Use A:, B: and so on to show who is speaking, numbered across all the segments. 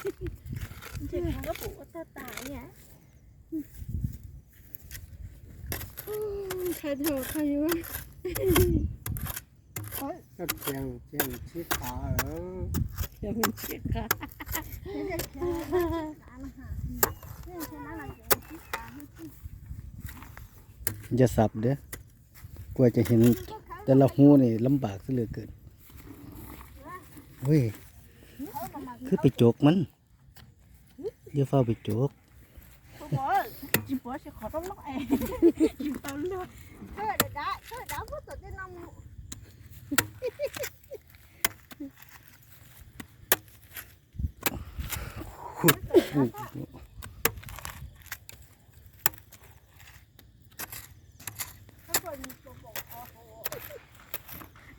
A: เ
B: จ็บมันก็ปูว่ตาตาเนี่ย
A: ใครโทรใครยู่
C: ก็เจียงเจียงชิดขาเออ
B: เจียงชิดขา
D: อย่าสับเด้อกลัวจะเห็น
A: แต่ละหู
D: นี่ลำบากเสือเกินเฮ้ย
B: ค
A: ือไปโจ
D: กมันเดี๋ยวเฝ้าไปโจก
B: จิบบัวจะขอต้องล็อกเองจิบตัวลูก
A: เธอเด็ได้เธอได้ดผู้สุดที่น้อง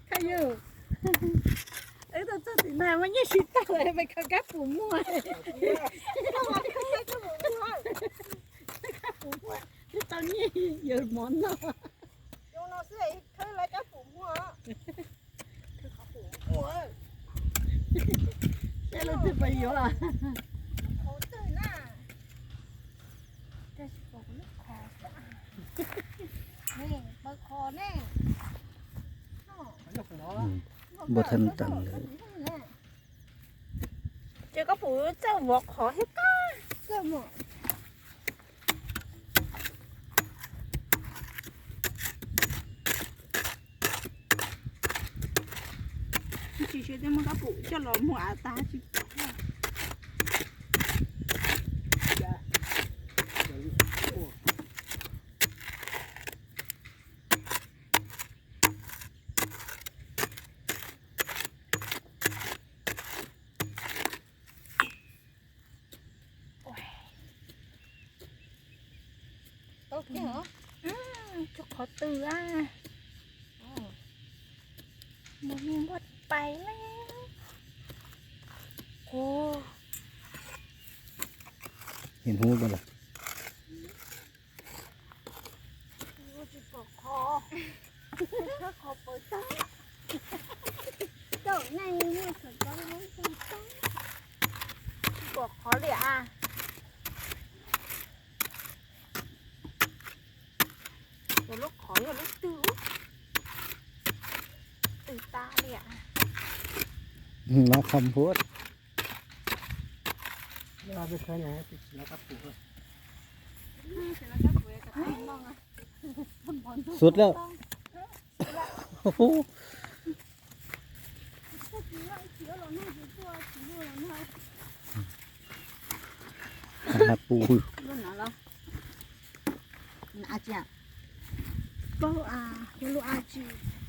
B: ใครอยู่ มาวันนี้ชิตาเลยไปกับกระปูมั่วกระปูมั่วตอนนี้有มอนเนาะ
A: ยงเราเสื้อเขาเลยกระปูมั่วอ
B: กระปูมั่วแต่เจะไปอยู่อะ
A: ตื่นน่ะ
B: จะบอกลูกคอ
A: นี่เบอคอแน่บ่ทันตังเลย
B: 这个不在我考那个。
A: 这么。
B: 其实他们个不叫老母啊，打去。
A: Tốt chứ hả?
B: cho khó từ à một miếng bột bay lên ồ
D: เห็นหูบ่ล่ะ
B: ôi chị bỏ khó
A: khó khó bỏ tay Chỗ này như phải có mấy con tóc.
B: bỏ khó lẹ à rồi
D: มาคำพูด
C: เราไปเคยไหนติดแล้วก็ปลูก
B: สุดแล้ว
D: โอ้โหหาปู
A: Luôn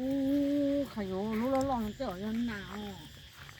B: โอู้ขยโยรู้แล้วลองเจอยันหนาว